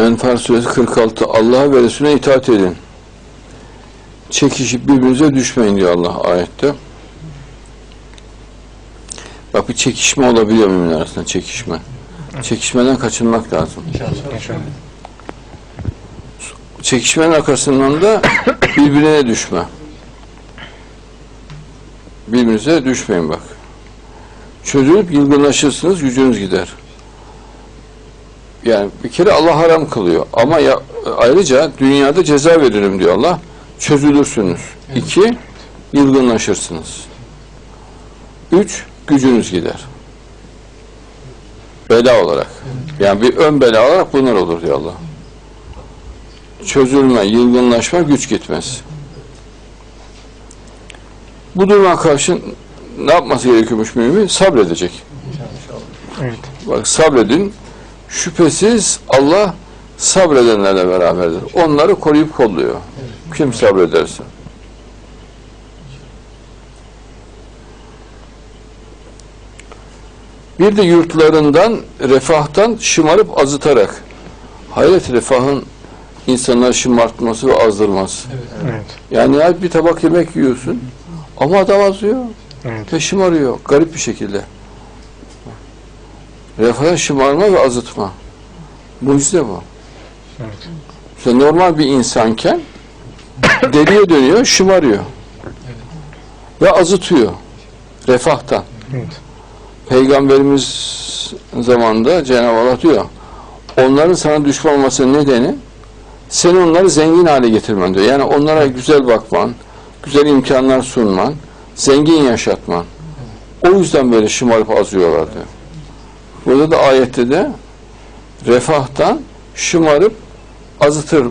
Enfal suresi 46 Allah'a ve Resulüne itaat edin. Çekişip birbirinize düşmeyin diyor Allah ayette. Bak bir çekişme olabiliyor mümin arasında çekişme. Çekişmeden kaçınmak lazım. Çekişmenin arkasından da birbirine düşme. Birbirinize düşmeyin bak. Çözülüp yılgınlaşırsınız, gücünüz gider. Yani bir kere Allah haram kılıyor. Ama ya, ayrıca dünyada ceza veririm diyor Allah. Çözülürsünüz. İki, yılgınlaşırsınız. Üç, gücünüz gider. Bela olarak. Yani bir ön bela olarak bunlar olur diyor Allah. Çözülme, yılgınlaşma, güç gitmez. Bu duruma karşı ne yapması gerekiyormuş mümin? Sabredecek. Evet. Bak sabredin. Şüphesiz Allah sabredenlerle beraberdir. Onları koruyup kolluyor. Kim sabrederse. Bir de yurtlarından, refahtan şımarıp azıtarak. Hayret refahın insanları şımartması ve azdırması. Evet. Yani ya bir tabak yemek yiyorsun ama adam azıyor Evet. ve şımarıyor. Garip bir şekilde. Refahın şımarma ve azıtma. Mucize bu. Evet. İşte normal bir insanken deliye dönüyor, şımarıyor. Ve azıtıyor. Refahtan. Evet. Peygamberimiz zamanında Cenab-ı Allah diyor, onların sana düşman olmasının nedeni seni onları zengin hale getirmen diyor. Yani onlara güzel bakman, güzel imkanlar sunman, zengin yaşatman. O yüzden böyle şımarıp azıyorlar diyor. Burada da ayette de refahtan şımarıp azıtır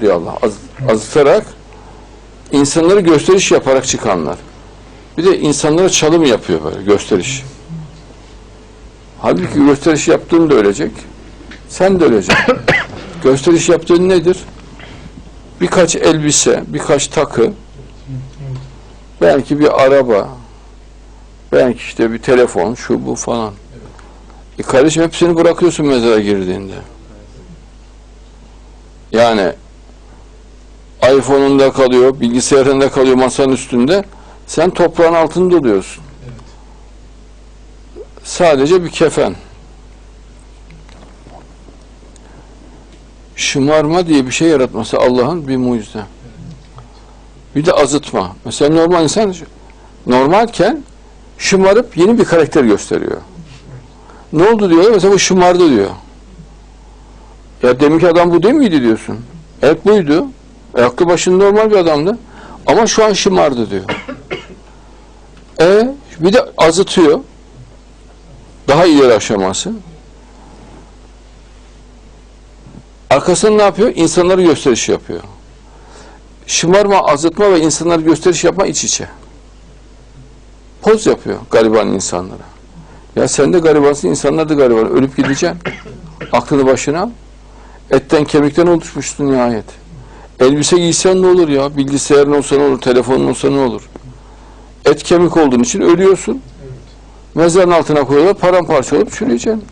diyor Allah. Az, azıtarak insanları gösteriş yaparak çıkanlar. Bir de insanlara çalım yapıyor böyle gösteriş. Halbuki gösteriş yaptığın da ölecek. Sen de öleceksin. gösteriş yaptığın nedir? Birkaç elbise, birkaç takı, belki bir araba, belki işte bir telefon, şu bu falan. E kardeşim hepsini bırakıyorsun mezara girdiğinde. Yani iPhone'unda kalıyor, bilgisayarında kalıyor masanın üstünde. Sen toprağın altında oluyorsun. Sadece bir kefen. Şımarma diye bir şey yaratması Allah'ın bir mucize. Bir de azıtma. Mesela normal insan normalken şımarıp yeni bir karakter gösteriyor. Ne oldu diyor. Mesela bu şımardı diyor. Ya deminki adam bu değil miydi diyorsun. Evet buydu. E, aklı başında normal bir adamdı. Ama şu an şımardı diyor. E bir de azıtıyor. Daha ileri aşaması. Arkasında ne yapıyor? İnsanları gösteriş yapıyor. Şımarma, azıtma ve insanları gösteriş yapma iç içe. Poz yapıyor gariban insanlara. Ya sen de garibansın, insanlar da gariban. Ölüp gideceksin. Aklını başına al. Etten kemikten oluşmuşsun nihayet. Elbise giysen ne olur ya? Bilgisayarın olsa ne olur? Telefonun olsa ne olur? Et kemik olduğun için ölüyorsun. Mezarın altına koyuyorlar, paramparça olup çürüyeceksin.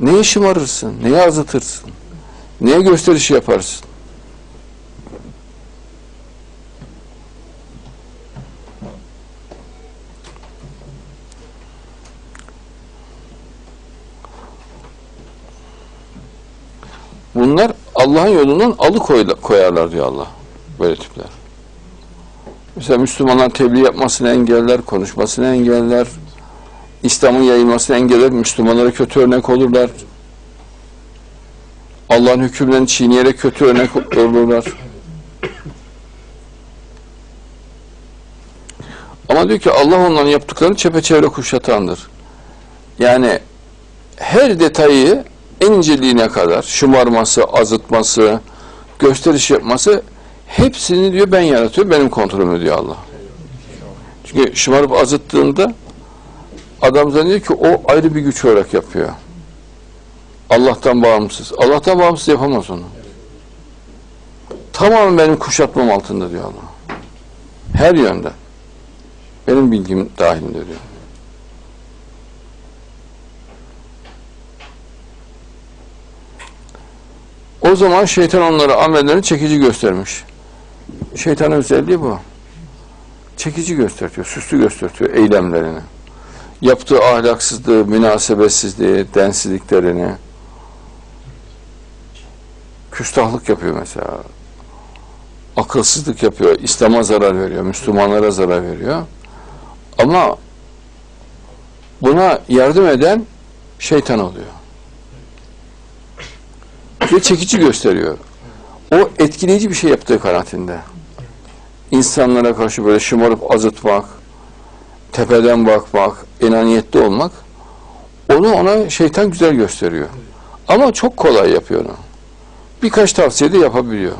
Neye şımarırsın? Neye azıtırsın? Neye gösteriş yaparsın? Bunlar Allah'ın yolundan alıkoyarlar diyor Allah. Böyle tipler. Mesela Müslümanlar tebliğ yapmasını engeller, konuşmasını engeller, İslam'ın yayılmasını engeller, Müslümanlara kötü örnek olurlar. Allah'ın hükümlerini çiğneyerek kötü örnek olurlar. Ama diyor ki Allah onların yaptıklarını çepeçevre kuşatandır. Yani her detayı en inceliğine kadar şımarması, azıtması, gösteriş yapması hepsini diyor ben yaratıyorum, benim kontrolümü diyor Allah. Çünkü şımarıp azıttığında adam zannediyor ki o ayrı bir güç olarak yapıyor. Allah'tan bağımsız. Allah'tan bağımsız yapamaz onu. Tamamen benim kuşatmam altında diyor Allah. Her yönden. Benim bilgim dahilinde diyor. O zaman şeytan onlara amellerini çekici göstermiş. Şeytanın özelliği bu. Çekici gösteriyor, süslü gösteriyor eylemlerini. Yaptığı ahlaksızlığı, münasebetsizliği, densizliklerini, küstahlık yapıyor mesela. Akılsızlık yapıyor, İslam'a zarar veriyor, Müslümanlara zarar veriyor. Ama buna yardım eden şeytan oluyor. Ve çekici gösteriyor. O etkileyici bir şey yaptığı kanaatinde. İnsanlara karşı böyle şımarıp azıtmak, tepeden bakmak, enaniyetli olmak, onu ona şeytan güzel gösteriyor. Ama çok kolay yapıyor onu. Birkaç tavsiyede yapabiliyor.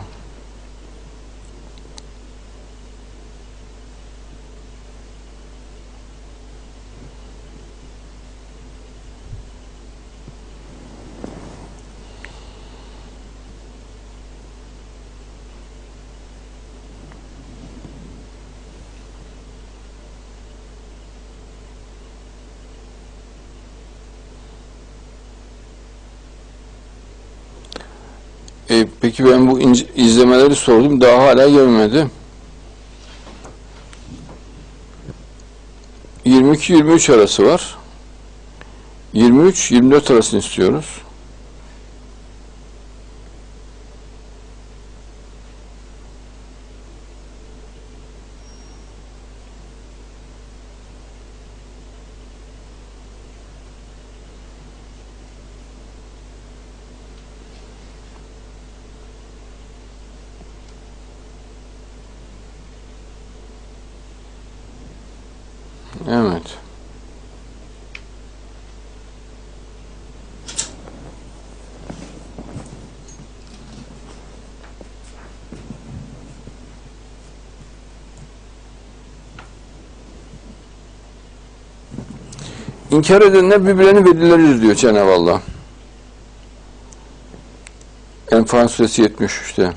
E, peki ben bu izlemeleri sordum. Daha hala gelmedi. 22-23 arası var. 23-24 arasını istiyoruz. Evet. İnkar edenler birbirlerini velileridir diyor Cenab-ı Allah. Enfal suresi 73'te.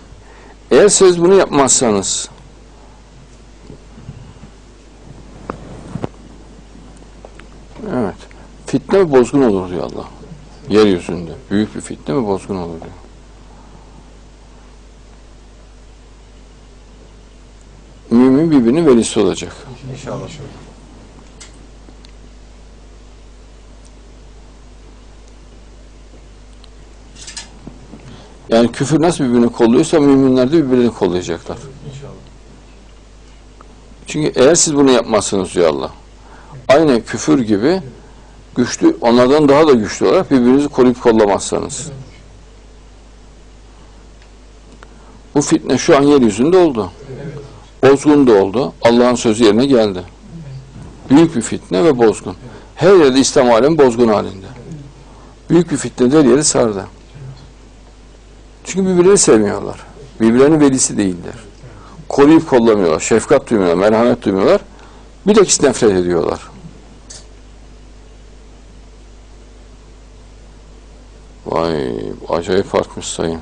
Eğer siz bunu yapmazsanız Evet. Fitne ve bozgun olur diyor Allah. Yeryüzünde. Büyük bir fitne ve bozgun olur diyor. Mümin birbirinin velisi olacak. İnşallah. Yani küfür nasıl birbirini kolluyorsa müminler de birbirini kollayacaklar. İnşallah. Çünkü eğer siz bunu yapmazsınız diyor Allah. Aynı küfür gibi güçlü, onlardan daha da güçlü olarak birbirinizi koruyup kollamazsanız. Bu fitne şu an yeryüzünde oldu. Bozgun da oldu. Allah'ın sözü yerine geldi. Büyük bir fitne ve bozgun. Her yerde İslam alemi bozgun halinde. Büyük bir fitne her yeri sardı. Çünkü birbirlerini sevmiyorlar. Birbirlerinin velisi değiller. Koruyup kollamıyorlar. Şefkat duymuyorlar, merhamet duymuyorlar. Bilakis nefret ediyorlar. Vay, acayip artmış sayın.